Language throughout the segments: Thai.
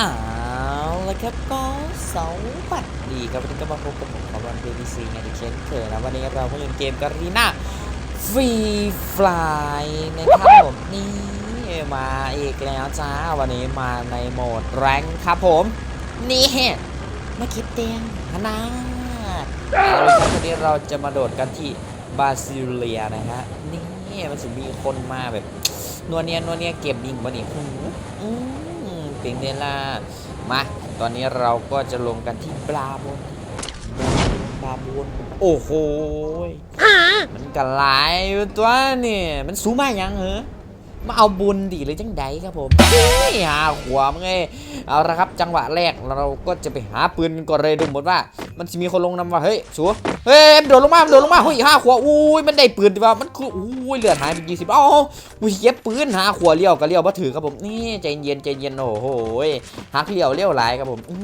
อ้าวแล้วครับก็สวัสดีครับวันนี้ก็มาพบกับผมครับวัน BBC ไงที่เช่นเคยนะวันนี้เราก็เล่นเกมการีน่าฟรีฟลายนะครับผมนี่มาอีกแล้วจ้าวันนี้มาในโหมดแรงค์ครับผมนี่มาคิดเตียงนะเอาละครับวันนี้เราจะมาโดดกันที่บาซิเลียนะฮะนี่มันจะมีคนมาแบบนัวเนียนัวเนียเก็บยิงบะนี่หูอืม ปียงเดล่ามา ตอนนี้เราก็จะลงกันที่บราบนบราบนโอ้โหยมันกระไรอยู่ตัวนี่มันสูงมากยังเหรอ มาเอาบุญดีเลยจังใดครับผมเฮ้ยหาขวามไงเอาละครับจังหวะแรกเราก็จะไปหาปืนกันก่อนเลยดูหมดว่า มันจะมีคนลงนำว่าเฮ้ยสัวเฮ้ยมันโดดลงมามันโดดลงมาเฮ้ยห้าขวาอุ้ยมันได้ปืนดีว่ามันคืออุ้ยเลือดหายไปยี่สิบอ้าอุ้ยเก็บปืนหาขวาเลี้ยวก็เลี้ยวมาถือครับผมนี่ใจเย็นใจเย็นโอ้โหหักเลี้ยวเลี้ยวหลายครับผมอื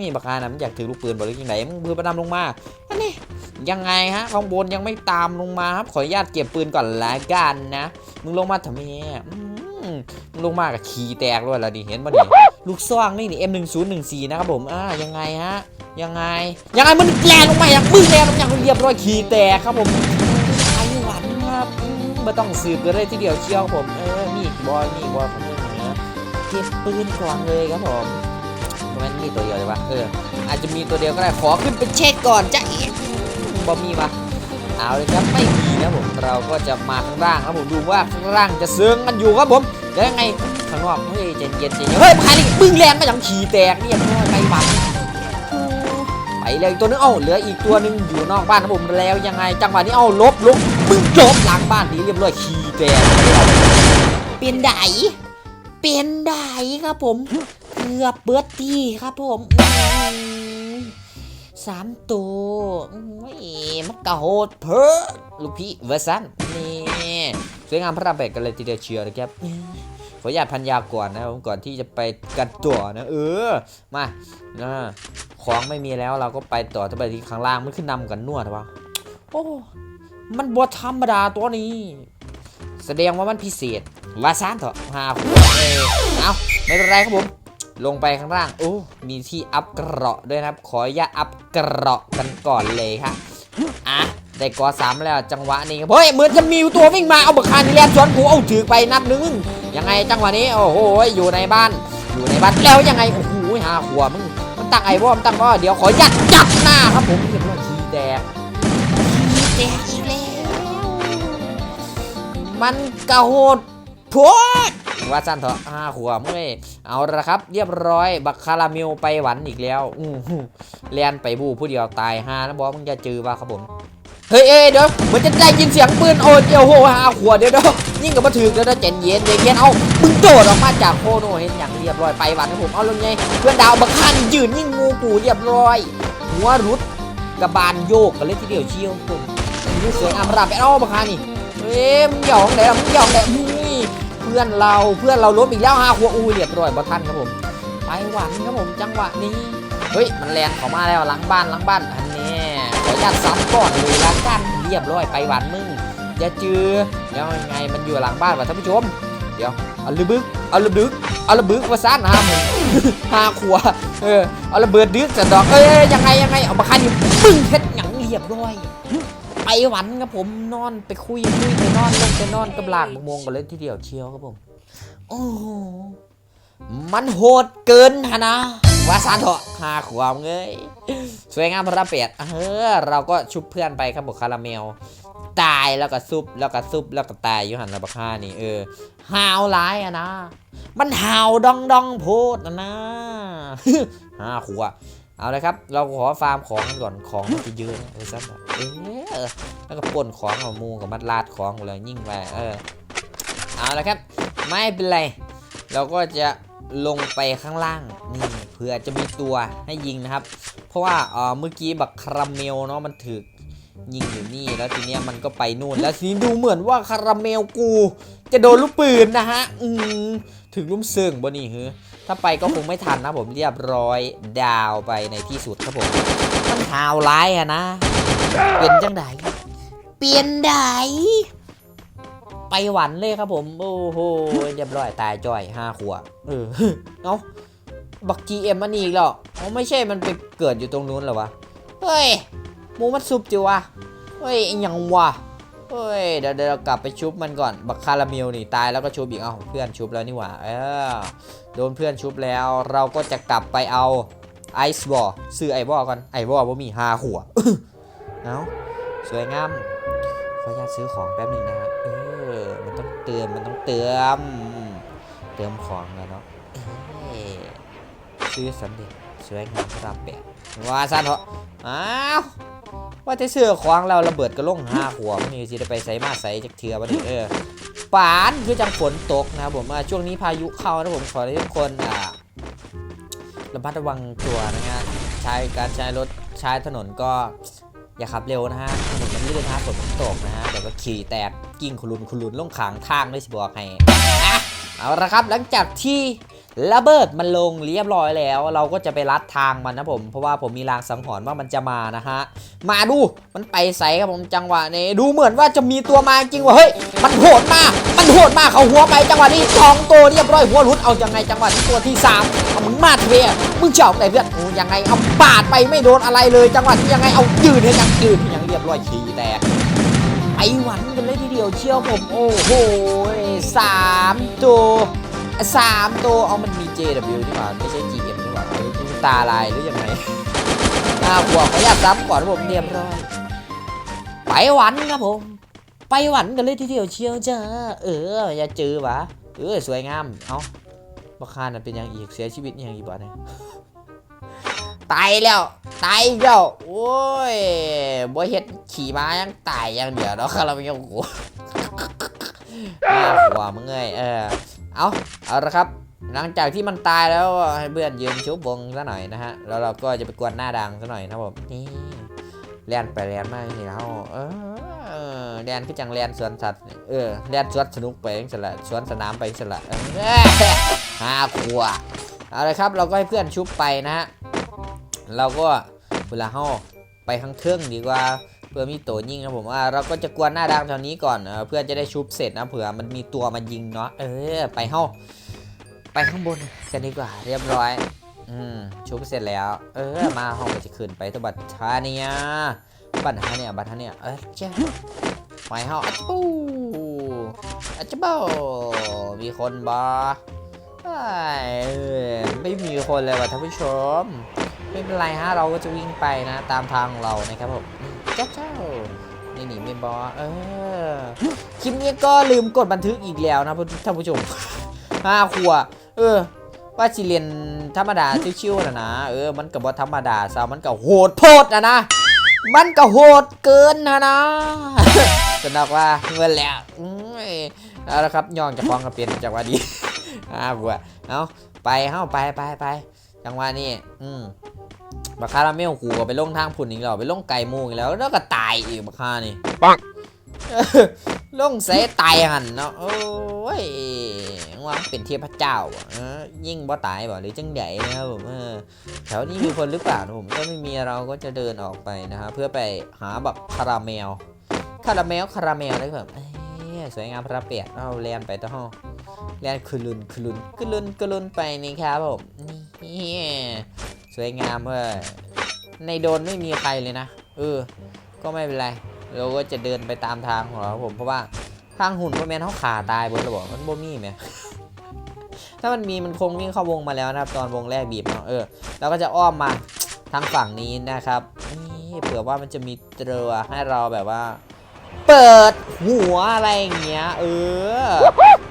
มบักานะมันอยากถือลูกปืนบอกเลยยังไงมึงปืนประดำลงมาอันนี้ยังไงฮะข้างบนยังไม่ตามลงมาครับขออนุญาตเก็บปืนก่อนละกันนะมึงลงมาทำไมลงมากับขี่แตกด้วยละดิเห็นปะนี่ลูกซองนี่นี่ M1014 นะครับผมอ่ายังไงฮะยังไงยังไงมันแรงลงมาอย่างมึงแรงลงอย่างเรียบร้อยขี่แตกครับผมไอ้หวันครับมไม่ต้องสืบกันเลยทีเดียวเชียวผมเออนี่บอยนี่บอยคนนึงนะเก็บปืนก่อนเลยครับผมมันมีตัวเดียวเลยวะเอออาจจะมีตัวเดียวก็ได้ขอขึ้นไปเช็คก่อนจ้ะเอ๋บอมีปะ เอาเลยครับไม่มีนะผมเราก็จะมาข้างล่างครับผมดูว่าข้างล่างจะเซิงกันอยู่ครับผมเดี๋ยวยังไงข้างนอกเฮ้ยเย็นเย็นเย็นเฮ้ยใครนี่มึงแรงมาอย่างขี่แตกเนี่ยไกลบังไปเลยอีกตัวนึงเอ้าเหลืออีกตัวหนึงอยู่นอกบ้านนะผมแล้วยังไงจังหวะนี้เอ้าลบลบมึงลบหลังบ้านดีเรียบร้อยขี่แตกเป็นไดเป็นไดครับผมเกือบเบิร์ดที่ครับผมอืม สามตัวอุ้ยมันกระโหดเพอลูกพี่เวอร์ซันนี่สวยงามพระรามแปดกันเลยทีเดียวเชียวนะครับขออนุญาตพันยาก่อนนะครับผมก่อนที่จะไปกันตัวนะเออมานะของไม่มีแล้วเราก็ไปต่อที่ไปที่ข้างล่างมันขึ้นนำกันนวดวะโอ้มันบวธรรมดาตัวนี้ แสดงว่ามันพิเศษวาซานเถอะหาวเออเอาไม่เป็นไรครับผม ลงไปข้างล่างโอ้มีที่อัพเกราะด้วยนะครับ ขออนุญาอัพเกราะกันก่อนเลยครับอะได้กอสามแล้วจังหวะนี้เฮ้ยเหมือนจะมีตัววิ่งมาเอาบักคานี่แลนสวนกูเอาถือไปนัดหนึงยังไงจังหวะนี้โอ้โหอยู่ในบ้าน อยู่ในบ้านแล้วยังไงโอ้โหหาหัวมึงมันตั้งไอ้วอมนตั้งว่าเดี๋ยวขอยัดจับหน้าครับผมเรียบร้อยทีแดกทีแดกอีกแล้วมันกระโหดโพด ว่าสั้นเถอะห้าขวบเมื่อยเอาละครับ เรียบร้อยบักคาราเมลไปหวันอีกแล้วอู้เลียนไปบูผู้เดียวตายฮานะบอกมึงจะเจอว่าครับผมเฮ้ยเอ้ยเดี๋ยวเหมือนจะได้ยินเสียงปืนโอ้ยเดี๋ยวโหห้าขวบเดี๋ยวเดี๋ยวยิ่งกับมาถึงเดี๋ยวเดี๋ยวเจนเย็นเย็นเย็นเอามึงโดดออกมาจากโคโนเห็นอย่างเรียบร้อยไปหวันนะผมเอาลงไงเพื่อนดาวบักคันยืนยิ่งงูกูเรียบร้อย หัวรุดกระบาลโยกกันเลยทีเดียวเชียวผมนี่สวยงามระดับไปเอาบักคันนี่เฮ้ยมึงหยองไหนล่ะมึงหยองไหนอุ้ยเพื่อนเราเพื่อนเราล้มอีกแล้วห้าขวอุ้ยเรียบร้อยบักคันครับผมไปหวันครับผมจังหวะนี้เฮ้ยมันแลนเขามาแล้วหลังบ้านหลังบ้านอันนี้ขออนุญาตซ้ำก่อนเลยละกันเรียบร้อยไปหวันมึงอย่าจือเดี๋ยวยังไงมันอยู่หลังบ้านว่ะท่านผู้ชมเดี๋ยวเอาระบึกเอาระบึกเอาระบึกมาซ่านหามึงหาขวเออเอาระเบิดดึกจะดอกเอ้ยยังไงยังไงเอามาคันอยู่ปึ้งเพชรหยังเรียบร้อย หวันครับผมนอนไปคุยคุยไปนอนลงไปนอนกับหลากมงกันเลยทีเดียวเชียวครับผม โอ้โหมันโหดเกินฮะนะว่าซานเถอะหาขวามเงยสวยงามพระเปียดเออเราก็ชุบเพื่อนไปครับบอกคาราเมล ตายแล้วก็ซุบแล้วก็ซุบแล้วก็ตายยูหันระบักฆ่านี่เออหาวร้ายอะนะ มันหาวดองดองโพดนะนะห้าขวบ เอาเลยครับ เราขอฟาร์มของกันก่อนของมันจะเยอะเออซับเออแล้วก็ปนของของมูกับมัดลาดของเลยยิ่งไปเออเอาละครับ ไม่เป็นไร เราก็จะลงไปข้างล่างนี่เผื่อจะมีตัวให้ยิงนะครับ เพราะว่าเออเมื่อกี้บักคาราเมลเนาะมันถือ ยิงอยู่นี่แล้วทีเนี้ยมันก็ไปนู่น แล้วทีนี้ดูเหมือนว่าคาราเมลกู จะโดนลูกปืนนะฮะ อืมถึงลุ่มเซิงบนนี่เฮ้อถ้าไปก็คงไม่ทันนะผมเรียบร้อยดาวไปในที่สุดครับผมมันหาวร้ายอะนะ เป็นจังไดเปลี่ยนไดไปหวันเลยครับผม โอ้โหเรียบร้อยตายจ่อยห้าขวบเออเอ้าบัก GM มันอีกแล้วอ๋อไม่ใช่มันไปเกิดอยู่ตรงนู้นหรอวะ เฮ้ย มูมันซุบจิวะเฮ้ยอิหยังวะเฮ้ยเดี๋ยวเดี๋ยวเรากลับไปชุบมันก่อน บักคาราเมลนี่ตายแล้วก็ชุบอีก เอ้าเพื่อนชุบแล้วนี่หว่า เออโดนเพื่อนชุบแล้ว เราก็จะกลับไปเอาไอซ์บอลซื้อไอวอลก่อน ไอวอลว่ามีห้าหัว เอ้าสวยงามขออนุญาตซื้อของแป๊บหนึงนะฮะเออ มันต้องเติม มันต้องเติม เติมของแล้วเนาะซื้อสำเร็จสวยงามรับแปะว่าสั้นเหรออ้าว ว่าจะซื้อของเราระเบิดกระล่งห้าหัวมันนี่สิได้ไปใส่มาใส่จากเถื่อบันเออปานคือจังฝนตกนะครับผมช่วงนี้พายุเข้านะผมขอให้ทุกคนอ่าระมัดระวังตัวนะฮะใช้การใช้รถใช้ถนนก็อย่าขับเร็วนะฮะถนนมันลื่นนะฝนมันตกนะฮะเดี๋ยวก็ขี่แตกกิ้งคุรุนคุรุนลงขางทางด้วยสิบอกให้เอาละครับหลังจากที่ ระเบิดมันลงเรียบร้อยแล้ว เราก็จะไปลัดทางมันนะผม เพราะว่าผมมีรางสังหรณ์ว่ามันจะมานะฮะ มาดูมันไปใสครับผมจังหวะนี้ ดูเหมือนว่าจะมีตัวมาจริงว่ะเฮ้ยมันโหดมากมันโหดมากเขาหัวไปจังหวะนี้สองตัวเรียบร้อยหัวหลุดเอายังไงจังหวะนี้ตัวที่สามเอามึงมาเทมึงเจาะไหนเพื่อนโอ้ยังไงเอาปาดไปไม่โดนอะไรเลย จังหวะนี้ยังไงเอายืนให้ยังยืนยังเรียบร้อยขี่แตกไปหวันกันเลยทีเดียวเชียวผมโอ้โหสามตัว สามตัวเอามันมี JW นี่หว่าไม่ใช่ GM นี่หว่าเอ้ยกูตาลายหรือยังไงหน้าบวกขออนุญาตซ้ำก่อนผมเรียบร้อย ไปหวันครับผม ไปหวันกันเลยทีเดียวเชียวจ้าเออ อย่าเจอวะเออ สวยงาม เอาบักคาน่ะเป็นยังอีกเสียชีวิตยังอีกบ่เนี่ยตายแล้ว ตายแล้วโอ้ยบ่เฮ็ดขี่ม้ายังตายอย่างเดียวเนาะคาราเมลกูน่ากลัวมึงเอ้ยเออ เอาเอาละครับ หลังจากที่มันตายแล้วให้เพื่อนยืนชุบวงซะหน่อยนะฮะ แล้วเราก็จะไปกวนหน้าดังซะหน่อยนะผมนี่เลียนไปเลียนมานี่แล้วเออเลียนก็จังเลียนสวนสัตว์เออเลียนสวนสนุกไปสละสวนสนามไปสละห้าขวบเอาเลยครับเราก็ให้เพื่อนชุบไปนะฮะเราก็เวลาเข้าไปข้างเครื่องดีกว่า เพื่อมีตัวยิงนะผมว่าเราก็จะกวนหน้าดังแถวนี้ก่อนเพื่อจะได้ชุบเสร็จนะเผื่อมันมีตัวมายิงเนาะเออไปเข้าไปข้างบนกันดีกว่าเรียบร้อยอืมชุบเสร็จแล้ว เออมาห้องก็จะขึ้นไปตัวบัตรทาเนียบัตรทาเนียบัตรทาเนียเออเจ้าไปห้องอัจปูอัจปูมีคนบอไม่มีคนเลยว่ะท่านผู้ชม ไม่เป็นไรฮะเราก็จะวิ่งไปนะ ตามทางของเรานะครับผมเจ้าเจ้านี่หนีไม่บอเออคลิปนี้ก็ลืมกดบันทึกอีกแล้วนะท่านผู้ชมห้าขวบเออ ว่าสิเรียนธรรมดาชิวๆนะนะเออมันกับ่ธรรมดาซะมันก็โหดโพดนะนะมันก็โหดเกินนะนะสนอกว่าเงินแล้วเอาละครับย่องจะฟ้องกับเป็นจังหวะนี้ห้าขวบเอาไปเฮ้าไปไปไปจังหวะนี้อืม บักคาราเมลกูก็ไปลงทางผุนอีกแล้วไปลงไก่มูอีกแล้ว แล้วก็ตายอีกบักคานี่ปังเออลงเสตายหันเนาะโอ้ยว่าเป็นเทพเจ้าอะเออยิ่งบ่ตายบ่หรือจังใหญ่นะครับผมเออแถวนี้มีคนหรือเปล่านะผมถ้าไม่มีเราก็จะเดินออกไปนะฮะเพื่อไปหาแบบคาราเมลคาราเมลคาราเมลได้แบบ เอ้ยสวยงามพระเปียกเอาแลนไปต่อห้องแลนคลุนคลุนคลุนคลุนไปนี่ครับผมนี่สวยงามเว้ยในโดนไม่มีใครเลยนะเออก็ไม่เป็นไรเราก็จะเดินไปตามทางของเราครับผมเพราะว่าทางหุ่นพวกแมนเขาขาตายบนระบบมันโบมีไหมถ้ามันมีมันคงวิ่งเข้าวงมาแล้วนะครับ ตอนวงแรกบีบเนาะเออเราก็จะอ้อมมาทางฝั่งนี้นะครับนี่เผื่อว่ามันจะมีเรือให้เราแบบว่า เปิดหัวอะไรอย่างเงี้ยเออ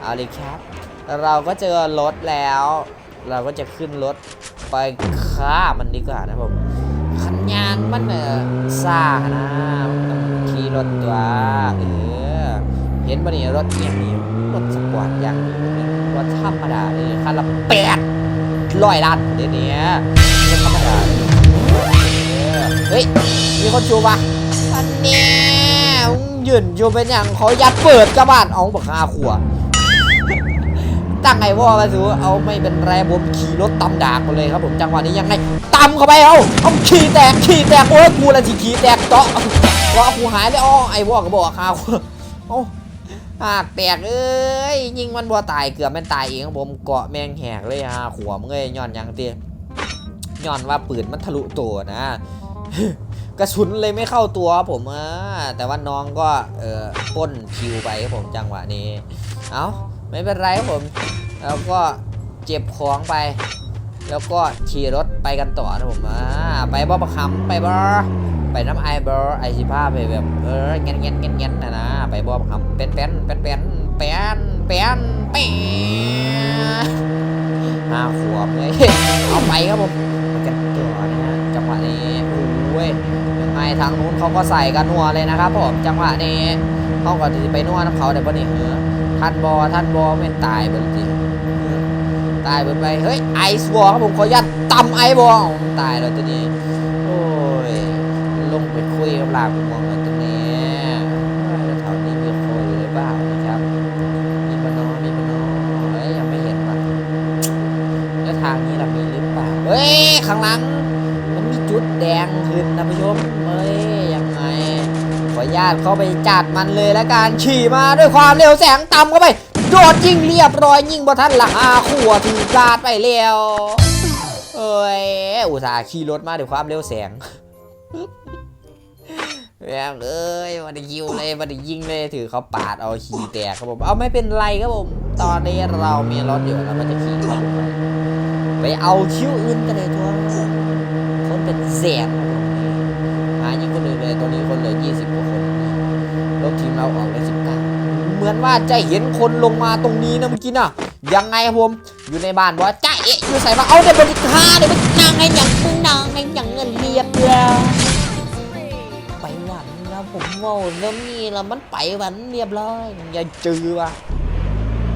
เอาเลยครับ เราก็เจอรถแล้ว เราก็จะขึ้นรถไปฆ่ามันดีกว่านะผมขันยางมันเออซ่านะขี่รถตัวเออเห็นปะนี่รถเอียงนี่รถสปอร์ตอย่างนี้รถธรรมดาเลยคันละแปดร้อยล้านเดี๋ยวนี้รถธรรมดาเลยเฮ้ยมีคนชูปะอันเนี้ ยืนอยู่เป็นอย่างเขายัดเปิดกระบาดเอาบักฮาขวตั้งไงว่ามาสูเอาไม่เป็นไรผมขี่รถตำดากมาเลยครับผมจังหวะนี้ยังไงตำเข้าไปเอาเอาขี่แตกขี่แตกโอ้ยกูละสิขี่แตกเจาะว่าะกูหายเลยอ้อไอ้วอกก็บอกข่าวโอ้หากแตกเอ้ยยิงมันบัวตายเกือบม่นตายเองครับผมเกาะแมงแหกเลยฮะขวมเงยย้อนยังเตี้ยย้อนว่าปืนมันทะลุตัวนะ กระสุนเลยไม่เข้าตัวผมอ่าแต่ว่าน้องก็เออป้นคิวไปครับผมจังหวะนี้ เอาไม่เป็นไรครับผม แล้วก็เจ็บของไป แล้วก็ขี่รถไปกันต่อนะผมอ่าไปบ่ประคำไปบ่ไปน้ำไอเบอร์ไอสิภาพไปแบบเออเงี้ยเงี้ยเงี้ยเงี้ยนะนะไปบ่ประคำเป็นเป็นเป็นเป็นเป็นเป็นเป็นห้าขวบเลยเอาไปครับผมกันต่อนะฮะจังหวะนี้โอ้ย ทางนู้นเขาก็ใส่กันนัวเลยนะครับผมจังหวะนี้เขาก็ที่ไปนัวน้ำเขาแต่ปะนี่เออท่านบอท่านบอไม่ตายเบอร์จริงตายไปไปเฮ้ยไอซ์วอลครับผมขออนุญาตตำไอซ์วอลตายแล้วตัวนี้โอ้ยลงไปคุยกับลากมองแล้วตัวนี้เฮ้ยแล้วแถวนี้มีคนหรือเปล่านะครับมีปะน้อมีปะน้อเฮ้ยยังไม่เห็นว่ะแล้วทางนี้เรามีหรือเปล่าเฮ้ยข้างหลังมันมี จุดแดงขึ้นนะผู้ชมเฮ้ยยังไงขออนุญาตเข้าไปจัดมันเลยแล้วกันขี่มาด้วยความเร็วแสงต่ำเข้าไปโดดยิงเรียบร้อยยิงบ่ทันละอาขัวถือลาดไปแล้วเอ้ยอุตส่าห์ขี่รถมาด้วยความเร็วแสงแม่งเอ้ยมาได้ยิวเลยมาได้ยิงเลยถือเขาปาดเอาขี่แตกครับผมเอาไม่เป็นไรครับผมตอนนี้เรามีรถอยู่เราก็จะขี่เข้าไปไปเอาคิวอื่นกันเลยทัวร์ คนเป็นแสนหายิงคนอื่นเลยตอนนี้คนเหลือ20กว่าคนรถทีมเราออกได้19เก้าเหมือนว่าจะเห็นคนลงมาตรงนี้นะเมื่อกี้น่ะยังไงครับผมอยู่ในบ้านว่าจ้าเอ๊ะอยู่ใส่มาเอาเดี๋ยวบริการเดี๋ยวมันางไงอย่างมึงนางไงอย่างเงินเรียบแล้วไปหวันนะผมว่าแล้วนี่ละมันไปหวันเรียบร้อยอย่าจือว่ะ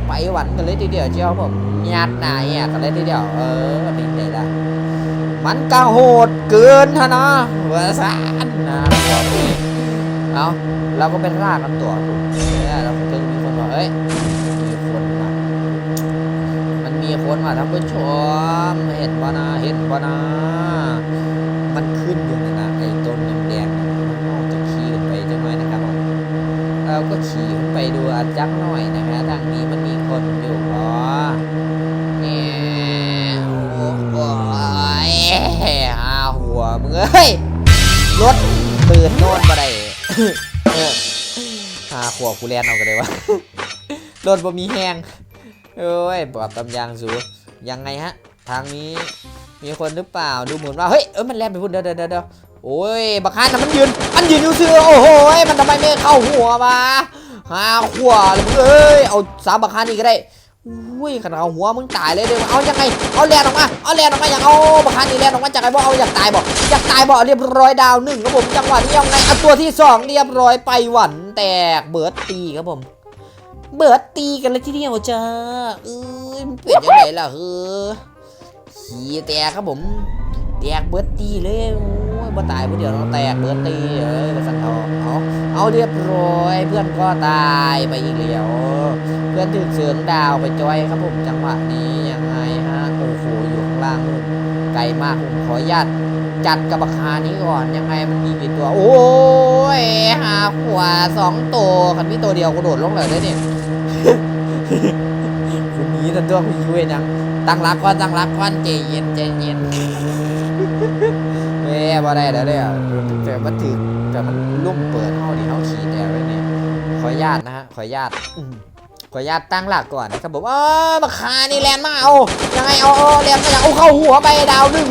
ไปหวันกันเลยทีเดียวเจ้าผมญาตินายอะกันเลยทีเดียวเออเป็นไงล่ะ มันก็โหดเกินฮะนะเวอร์ซันนะบอกเอาเราก็เป็นรากกันตัวเนี่ยเราถึงมีคนบอกเอ้ยมีคนมามันมีคนมาท่านผู้ชมเห็นปะนะเห็นปะนะมันขึ้นอยู่นั่นะไอ้ต้นแดงๆเนี่ยมันจะขี่ไปจังหน่อยนะครับเราก็ขี่ไปดูอาจักหน่อยนะฮะทางนี้มันมีคนอยู่พอ ห้าหัวมึงเอ้ยรถปืนโน่นมาได้เออหาขวบกูแลนเอากันเลยวะรถบ่มีแห้งเอ้ยปรับตำยางสูยังไงฮะ ทางนี้มีคนหรือเปล่าดูเหมือนว่าเฮ้ยเออมันแล่นไปพุ่นเดี๋ยวเดี๋ยวเดี๋ยวโอ้ยบักฮันน่ะมันยืนมันยืนอยู่เสือโอ้โหมันทำไมไม่เข้าหัวมาหาขวบเลยมึงเอ้ยเอาสามบักฮันอีกก็ได้ อุ้ยขนาดหัวมึงตายเลยเดี๋ยวเอายังไง เอาแลนออกมา เอาแลนออกมา อย่างเอาบักฮันนี่แลนออกมาจากไอ้บ่เอาอยากตายบ่อยากตายบ่เรียบร้อยดาวหนึ่งครับผมจังหวะนี้ยังไงเอาตัวที่สองเรียบร้อยไปหวันแตกเบิร์ดตีครับผม เบิร์ดตีกันเลยทีเดียวจ้าเอ้ยมันเป็นยังไงล่ะเฮ้อขี่แตกครับผม แตกเบิร์ดตีเลย บ่ตายบ่เดียวเราแตกเบิร์ดตีเอ้ยมาสั่นเอเอาเอาเรียบร้อยเพื่อนก็ตายไปอีกแล้วเพื่อนถึกเสืองดาวไปจอยครับผมจังหวะนี้ยังไงฮะโอ้โหอยู่ข้างล่างนู่นไกลมากผมขออนุญาตจัดกระบะคานี้ก่อนยังไงมันมีกี่ตัว โอ้ยหาขวาสองตัวคันมีตัวเดียวกระโดดลงเลยได้เนี่ยคุณนี้ทันตัวคุณยุ้ยนังตั้งรักก่อนตั้งรักก่อนใจเย็นใจเย็น บ่ได้แล้วเนี่ยแต่มันถือแต่มันลุ่มเปิดเฮาดิเฮาขี่แต่ไว้เนี่ยขออนุญาตนะฮะขออนุญาตอืมขออนุญาตตั้งหลักก่อนนะครับผมเออมาคานี่แลนมาเอายังไงเอาเอาแลนมาอย่างเอาเข้าหัวไปดาวหนึ่ง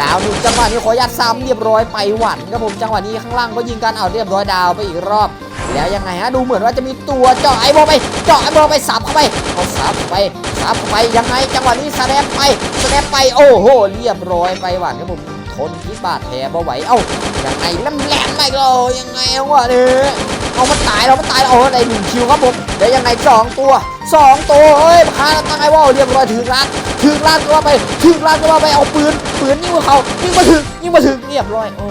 ดาวหนึ่งจังหวะนี้ขออนุญาตซ้ำเรียบร้อยไปหวันครับผมจังหวะนี้ข้างล่างก็ยิงกันเอาเรียบร้อยดาวไปอีกรอบ แล้วยังไงฮะดูเหมือนว่าจะมีตัวเจาะไอ้บอลไปเจาะไอ้บอลไปสับเข้าไปเอาสับเข้าไปสับเข้าไปยังไงจังหวะนี้สแนปไปสแนปไปโอ้โหเรียบร้อยไปหวานครับผม ทนพิษบาดแผลบ่ไหวเอ้ายังไงแหลมแหลมไปเลยยังไงวะเนี่ยเอามันตายเรามันตายแล้วโอ้ได้หนึ่งคิวครับผมแล้วยังไงสองตัวสองตัวเฮ้ยมาคาตั้งไอวอลเรียบร้อยถึงล้านถึงล้านก็ว่าไปถึงล้านก็ว่าไปเอาปืนปืนยิงมาเขายิงมาถึงยิงมาถึงเรียบร้อยโอ้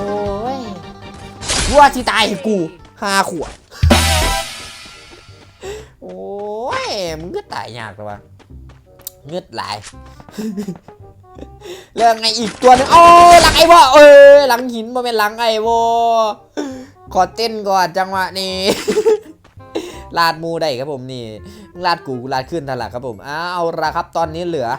ยว่าที่ตายกูห้าขวดโอ้ยมึงก็ตายยากเลยวะเงืดหลาย เรื่องไงอีกตัวหนึงโอ้หลังไอ้วอเอ้ยหลังหินมาเป็นหลังไอ้วอขอเต้นก่อนจังหวะนี้ลาดมูได้ครับผมนี่ลาดกูลาดขึ้นทันหลักครับผมอ้าวเอาละครับตอนนี้เหลือ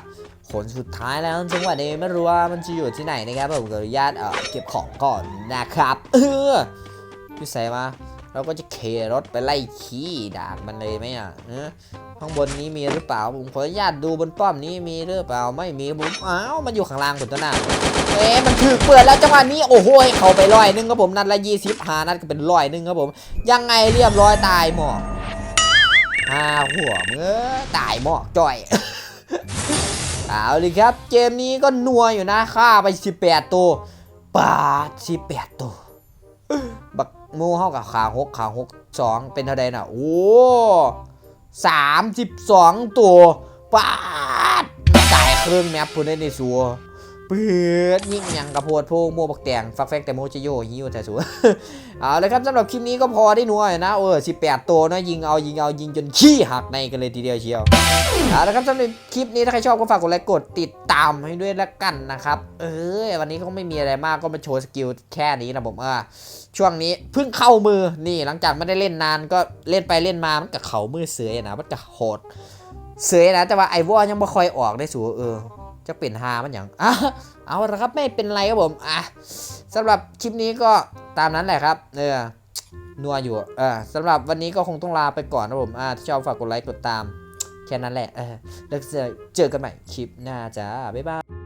คนสุดท้ายแล้วจังหวะนี้ไม่รู้ว่ามันจะอยู่ที่ไหนนะครับผมขออนุญาตเอ่อเก็บของก่อนนะครับ เออพี่ใส่มา เราก็จะเครถไปไล่ขี้ด่างมันเลยไหมอะเออข้างบนนี้มีหรือเปล่า ผมขออนุญาตดูบนป้อมนี้มีหรือเปล่า ไม่มีผมอ้าว มันอยู่ข้างล่างผมตัวหน้าเอ๊มันถือเปิดแล้วจังหวะนี้โอ้โหเข้าไปร้อยหนึงครับผมนัดละยี่สิบหานัดก็เป็นร้อยหนึงครับผม ยังไงเรียบร้อยตายหมอกหาหัวเมื่อตายหมอกจ่อยเอาเลยครับ เกมนี้ก็นัวอยู่นะฆ่าไป 18 ตัวปาด18 ตัว บัก มูเฮากับขาหกขาหกสองเป็นเท่าใดน่ะ โอ้สามสิบสองตัวปาดตายครึ่งแมปพูดได้ในสัว ปิดยิ่งยังกระโพดโพโมบักแตงฟักแฟกแต่โมจิโยฮิวแต่สัวเอาเลยครับสำหรับคลิปนี้ก็พอได้หนัวยนะเออ18ตัวนะยิงเอายิงเอายิงจนขี้หักในกันเลยทีเดียวเชียวเอาละครับสำหรับคลิปนี้ถ้าใครชอบก็ฝากกดไลค์กดติดตามให้ด้วยละกันนะครับเออวันนี้ก็ไม่มีอะไรมากก็มาโชว์สกิลแค่นี้นะผมเออช่วงนี้เพิ่งเข้ามือนี่หลังจากไม่ได้เล่นนานก็เล่นไปเล่นมามันกับเขามือเสือนะมันกับโหดเสือนะแต่ว่าไอวอยังไม่ค่อยออกได้สูเออ จะเปลี่ยนฮามันอย่างอะเอาละครับไม่เป็นไรครับผมอะสำหรับคลิปนี้ก็ตามนั้นแหละครับเออนัวอยู่เออสำหรับวันนี้ก็คงต้องลาไปก่อนนะผมอะถ้าชอบฝากกดไลค์กดตาม แค่นั้นแหละเออแล้วจอเจอกันใหม่คลิปหน้าจ้าบ๊ายบาย